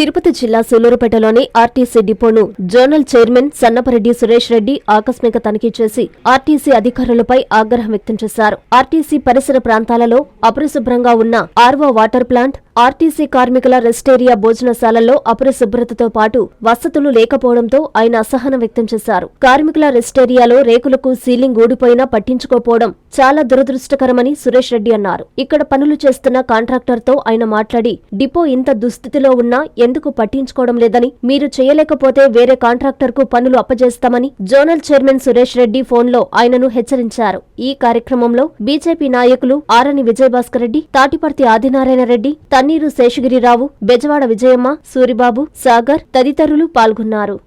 తిరుపతి జిల్లా సూలూరుపేటలోని ఆర్టీసీ డిపోను జోనల్ చైర్మన్ సన్నపరెడ్డి సురేష్ రెడ్డి ఆకస్మిక తనిఖీ చేసి ఆర్టీసీ అధికారులపై ఆగ్రహం వ్యక్తం చేశారు. ఆర్టీసీ పరిసర ప్రాంతాలలో అపరిశుభ్రంగా ఉన్న ఆర్వో వాటర్ ప్లాంట్ ఆర్టీసీ కార్మికుల రెస్ట్ ఏరియా భోజనశాలల్లో అపరిశుభ్రతతో పాటు వసతులు లేకపోవడంతో ఆయన అసహనం వ్యక్తం చేశారు. కార్మికుల రెస్ట్ ఏరియాలో రేకులకు సీలింగ్ ఊడిపోయినా పట్టించుకోపోవడం చాలా దురదృష్టకరమని సురేష్ రెడ్డి అన్నారు. ఇక్కడ పనులు చేస్తున్న కాంట్రాక్టర్తో ఆయన మాట్లాడి డిపో ఇంత దుస్థితిలో ఉన్నా ఎందుకు పట్టించుకోవడం లేదని మీరు చేయలేకపోతే వేరే కాంట్రాక్టర్కు పనులు అప్పజేస్తామని జోనల్ చైర్మన్ సురేష్ రెడ్డి ఫోన్లో ఆయనను హెచ్చరించారు. ఈ కార్యక్రమంలో బీజేపీ నాయకులు ఆరని విజయభాస్కర్ రెడ్డి తాటిపర్తి ఆదినారాయణ రెడ్డి తన్నీరు శేషగిరిరావు బెజవాడ విజయమ్మ సూరిబాబు సాగర్ తదితరులు పాల్గొన్నారు.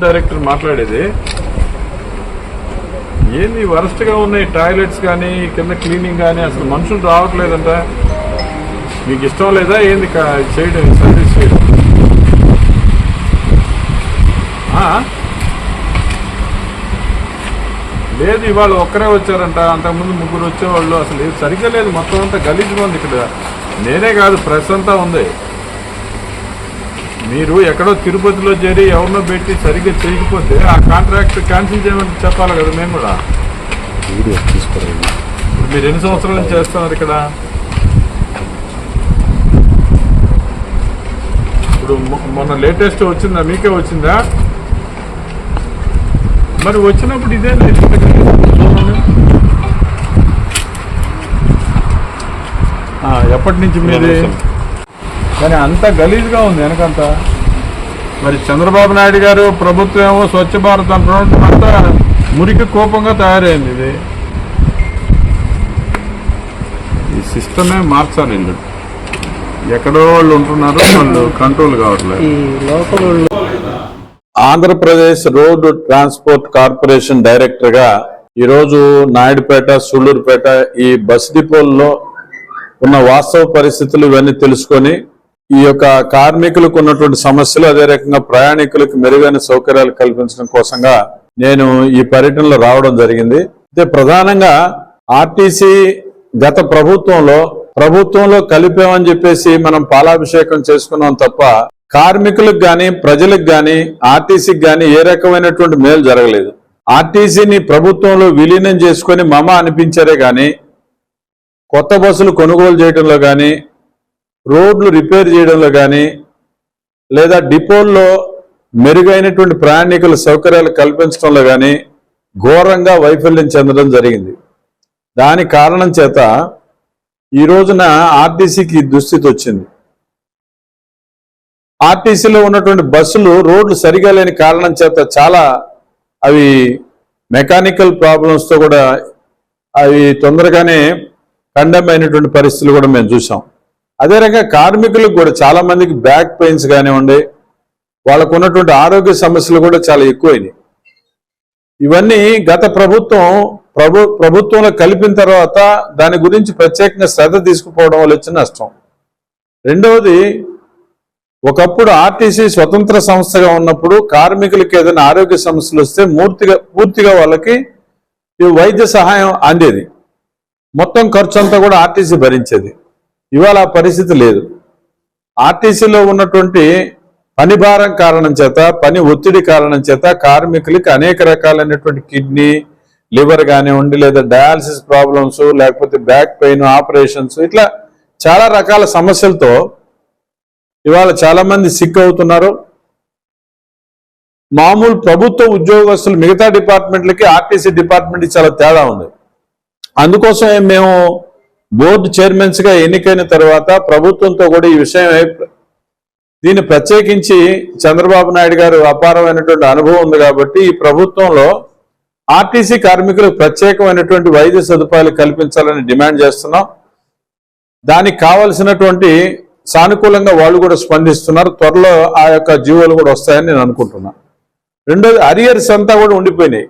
డైరెక్టర్ మాట్లాడేది ఏంది వరస్ట్గా ఉన్నాయి టాయిలెట్స్ కానీ కింద క్లీనింగ్ కానీ అసలు మనుషులు రావట్లేదంట. మీకు ఇష్టం లేదా ఏంది కా- చేయడం సర్వీస్ చేయడం? ఆ? లేదు ఇవాళ ఒక్కరే వచ్చారంట. అంతకుముందు ముగ్గురు వచ్చేవాళ్ళు. అసలు సరిగ్గా లేదు. మొత్తం అంతా గలీజ్గా ఉంది ఇక్కడ. నేనే కాదు ప్రెస్ అంతా ఉంది. మీరు ఎక్కడో తిరుపతిలో చేరి ఎవరినో పెట్టి సరిగ్గా చేయకపోతే ఆ కాంట్రాక్ట్ క్యాన్సిల్ చేయమని చెప్పాలి కదా మేము కూడా. ఇప్పుడు మీరు ఎన్ని సంవత్సరాల నుంచి చేస్తున్నారు ఇక్కడ? ఇప్పుడు మొన్న లేటెస్ట్ వచ్చిందా మీకే వచ్చిందా? మరి వచ్చినప్పుడు ఇదే ఎప్పటి నుంచి మీది? కానీ అంత గలీజ్గా ఉంది వెనకంతా. మరి చంద్రబాబు నాయుడు గారు ప్రభుత్వం ఏమో స్వచ్ఛ భారత్ అంటున్నట్టు అంతా మురికి కోపంగా తయారైంది ఇది. ఈ సిస్టమే మార్చాలి ఎక్కడో వాళ్ళు ఉంటున్నారు వాళ్ళు కంట్రోల్ కావట్లేదు. ఈ లోకల్ వాళ్ళు ఆంధ్రప్రదేశ్ రోడ్ ట్రాన్స్పోర్ట్ కార్పొరేషన్ డైరెక్టర్గా ఈరోజు నాయుడుపేట సూళ్ళూరుపేట ఈ బస్ డిపోల్లో ఉన్న వాస్తవ పరిస్థితులు ఇవన్నీ తెలుసుకొని ఈ యొక్క కార్మికులకు ఉన్నటువంటి సమస్యలు అదే రకంగా ప్రయాణికులకు మెరుగైన సౌకర్యాలు కల్పించడం కోసంగా నేను ఈ పర్యటనలో రావడం జరిగింది. అయితే ప్రధానంగా ఆర్టీసీ గత ప్రభుత్వంలో ప్రభుత్వంలో కలిపామని చెప్పేసి మనం పాలాభిషేకం చేసుకున్నాం తప్ప కార్మికులకు గాని ప్రజలకు గాని ఆర్టీసీకి గాని ఏ రకమైనటువంటి మేలు జరగలేదు. ఆర్టీసీని ప్రభుత్వంలో విలీనం చేసుకుని మమ అనిపించారే గాని కొత్త బస్సులు కొనుగోలు చేయడంలో కానీ రోడ్లు రిపేర్ చేయడంలో కానీ లేదా డిపోల్లో మెరుగైనటువంటి ప్రయాణికుల సౌకర్యాలు కల్పించడంలో కానీ ఘోరంగా వైఫల్యం చెందడం జరిగింది. దాని కారణం చేత ఈ రోజున ఆర్టీసీకి దుస్థితి వచ్చింది. ఆర్టీసీలో ఉన్నటువంటి బస్సులు రోడ్లు సరిగా లేని కారణం చేత చాలా అవి మెకానికల్ ప్రాబ్లమ్స్తో కూడా అవి తొందరగానే కండమ్ అయినటువంటి పరిస్థితులు కూడా మేము చూసాం అదే రకంగా కార్మికులకు కూడా చాలా మందికి బ్యాక్ పెయిన్స్ కానివ్వండి వాళ్ళకు ఉన్నటువంటి ఆరోగ్య సమస్యలు కూడా చాలా ఎక్కువైనాయి. ఇవన్నీ గత ప్రభుత్వం ప్రభు ప్రభుత్వంలో కలిపిన తర్వాత దాని గురించి ప్రత్యేకంగా శ్రద్ధ తీసుకుపోవడం వల్ల వచ్చిన నష్టం. రెండవది ఒకప్పుడు ఆర్టీసీ స్వతంత్ర సంస్థగా ఉన్నప్పుడు కార్మికులకి ఏదైనా ఆరోగ్య సమస్యలు వస్తే మూర్తిగా పూర్తిగా వాళ్ళకి ఈ వైద్య సహాయం అందేది. మొత్తం ఖర్చు అంతా కూడా ఆర్టీసీ భరించేది. ఇవాళ ఆ పరిస్థితి లేదు. ఆర్టీసీలో ఉన్నటువంటి పని భారం కారణం చేత పని ఒత్తిడి కారణం చేత కార్మికులకి అనేక రకాలైనటువంటి కిడ్నీ లివర్ కానివ్వండి లేదా డయాలసిస్ ప్రాబ్లమ్స్ లేకపోతే బ్యాక్ పెయిన్ ఆపరేషన్స్ ఇట్లా చాలా రకాల సమస్యలతో ఇవాళ చాలామంది సిక్ అవుతున్నారు. మామూలు ప్రభుత్వ ఉద్యోగస్తులు మిగతా డిపార్ట్మెంట్లకి ఆర్టీసీ డిపార్ట్మెంట్ చాలా తేడా ఉంది. అందుకోసమే మేము బోర్డు చైర్మన్స్గా ఎన్నికైన తర్వాత ప్రభుత్వంతో కూడా ఈ విషయం దీన్ని ప్రత్యేకించి చంద్రబాబు నాయుడు గారు అపారమైనటువంటి అనుభవం ఉంది కాబట్టి ఈ ప్రభుత్వంలో ఆర్టీసీ కార్మికులకు ప్రత్యేకమైనటువంటి వైద్య సదుపాయాలు కల్పించాలని డిమాండ్ చేస్తున్నాం. దానికి కావలసినటువంటి సానుకూలంగా వాళ్ళు కూడా స్పందిస్తున్నారు. త్వరలో ఆ యొక్క జీవోలు కూడా వస్తాయని నేను అనుకుంటున్నా. రెండోది అరియర్స్ అంతా కూడా ఉండిపోయినాయి.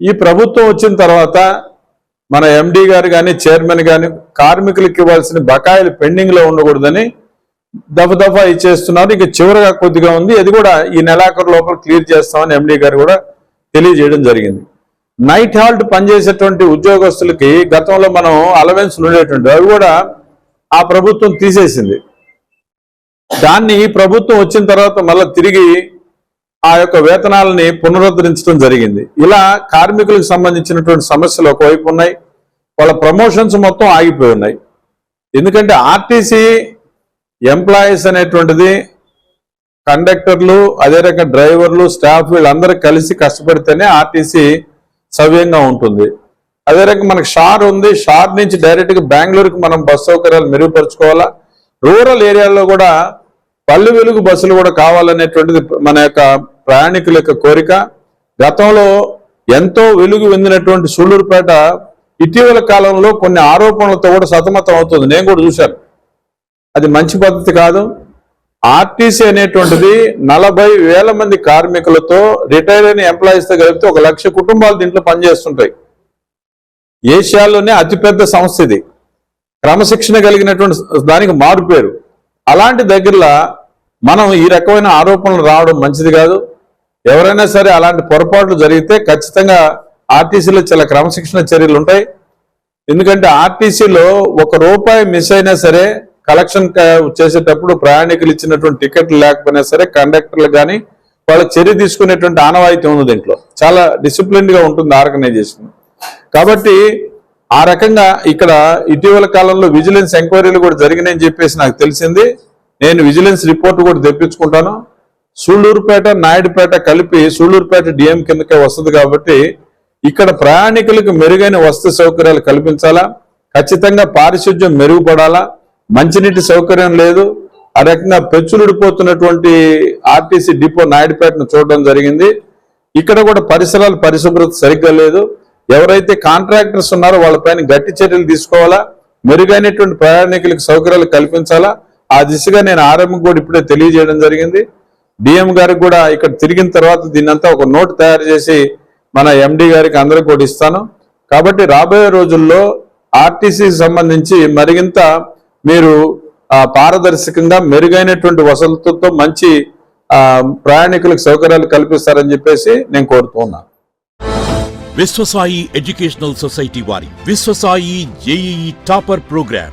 ఈ ప్రభుత్వం వచ్చిన తర్వాత మన ఎండి గారు కానీ చైర్మన్ కానీ కార్మికులకు ఇవ్వాల్సిన బకాయిలు పెండింగ్లో ఉండకూడదని దఫ దఫా ఇచ్చేస్తున్నారు. ఇక చివరగా కొద్దిగా ఉంది. అది కూడా ఈ నెలాఖరు లోపల క్లియర్ చేస్తామని ఎండి గారు కూడా తెలియజేయడం జరిగింది. నైట్ హాల్ట్ పనిచేసేటువంటి ఉద్యోగస్తులకి గతంలో మనం అలవెన్స్ ఉండేటువంటి అవి కూడా ఆ ప్రభుత్వం తీసేసింది. దాన్ని ప్రభుత్వం వచ్చిన తర్వాత మళ్ళీ తిరిగి ఆ యొక్క వేతనాలని పునరుద్ధరించడం జరిగింది. ఇలా కార్మికులకు సంబంధించినటువంటి సమస్యలు ఒకవైపు ఉన్నాయి. వాళ్ళ ప్రమోషన్స్ మొత్తం ఆగిపోయి ఉన్నాయి. ఎందుకంటే ఆర్టీసీ ఎంప్లాయీస్ అనేటువంటిది కండక్టర్లు అదే రకంగా డ్రైవర్లు స్టాఫ్ వీళ్ళందరూ కలిసి కష్టపడితేనే ఆర్టీసీ సవ్యంగా ఉంటుంది. అదే రకంగా మనకు షార్ ఉంది. షార్ నుంచి డైరెక్ట్గా బెంగళూరుకి మనం బస్ సౌకర్యాలు మెరుగుపరుచుకోవాలా? రూరల్ ఏరియాల్లో కూడా పల్లె వెలుగు బస్సులు కూడా కావాలనేటువంటిది మన యొక్క ప్రయాణికుల యొక్క కోరిక గతంలో ఎంతో వెలుగు వెందినటువంటి సూళ్ళూరుపేట ఇటీవల కాలంలో కొన్ని ఆరోపణలతో కూడా సతమతం అవుతుంది. నేను కూడా చూశాను. అది మంచి పద్ధతి కాదు. ఆర్టీసీ అనేటువంటిది నలభై వేల మంది కార్మికులతో రిటైర్ అయిన ఎంప్లాయీస్తో కలిపితే ఒక లక్ష కుటుంబాలు దీంట్లో పనిచేస్తుంటాయి. ఏషియాలోనే అతిపెద్ద సంస్థ ఇది. క్రమశిక్షణ కలిగినటువంటి దానికి మారుపేరు. అలాంటి దగ్గరలో మనం ఈ రకమైన ఆరోపణలు రావడం మంచిది కాదు. ఎవరైనా సరే అలాంటి పొరపాట్లు జరిగితే ఖచ్చితంగా ఆర్టీసీలో చాలా క్రమశిక్షణ చర్యలు ఉంటాయి. ఎందుకంటే ఆర్టీసీలో ఒక రూపాయి మిస్ అయినా సరే కలెక్షన్ చేసేటప్పుడు ప్రయాణికులు ఇచ్చినటువంటి టికెట్లు లేకపోయినా సరే కండక్టర్లు కానీ వాళ్ళ చర్య తీసుకునేటువంటి ఆనవాయితీ ఉంది దీంట్లో. చాలా డిసిప్లిన్గా ఉంటుంది ఆర్గనైజేషన్. కాబట్టి ఆ రకంగా ఇక్కడ ఇటీవల కాలంలో విజిలెన్స్ ఎంక్వైరీలు కూడా జరిగినాయని చెప్పేసి నాకు తెలిసింది. నేను విజిలెన్స్ రిపోర్ట్ కూడా తెప్పించుకుంటాను. సూళ్ళూరుపేట నాయుడుపేట కలిపి సూళ్ళూరుపేట డిఎం కిందకే వస్తుంది కాబట్టి ఇక్కడ ప్రయాణికులకు మెరుగైన వస్తు సౌకర్యాలు కల్పించాలా? ఖచ్చితంగా పారిశుద్ధ్యం మెరుగుపడాలా? మంచినీటి సౌకర్యం లేదు. ఆ రకంగా పెచ్చులుడిపోతున్నటువంటి ఆర్టీసీ డిపో నాయుడుపేటను చూడడం జరిగింది. ఇక్కడ కూడా పరిసరాలు పరిశుభ్రత సరిగ్గా లేదు. ఎవరైతే కాంట్రాక్టర్స్ ఉన్నారో వాళ్ళపైన గట్టి చర్యలు తీసుకోవాలా? మెరుగైనటువంటి ప్రయాణికులకు సౌకర్యాలు కల్పించాలా? ఆ దిశగా నేను ఆరంభం కూడా ఇప్పుడే తెలియజేయడం జరిగింది. డిఎం గారికి కూడా ఇక్కడ తిరిగిన తర్వాత దీన్నంతా ఒక నోట్ తయారు చేసి మన ఎండి గారికి అందరికి కూడా ఇస్తాను. కాబట్టి రాబోయే రోజుల్లో ఆర్టీసీకి సంబంధించి మరింత మీరు పారదర్శకంగా మెరుగైనటువంటి వసతులతో మంచి ప్రయాణికులకు సౌకర్యాలు కల్పిస్తారని చెప్పేసి నేను కోరుతున్నాను విశ్వసాయి ఎడ్యుకేషనల్ సొసైటీ వారి Vishwasai JEE topper programme.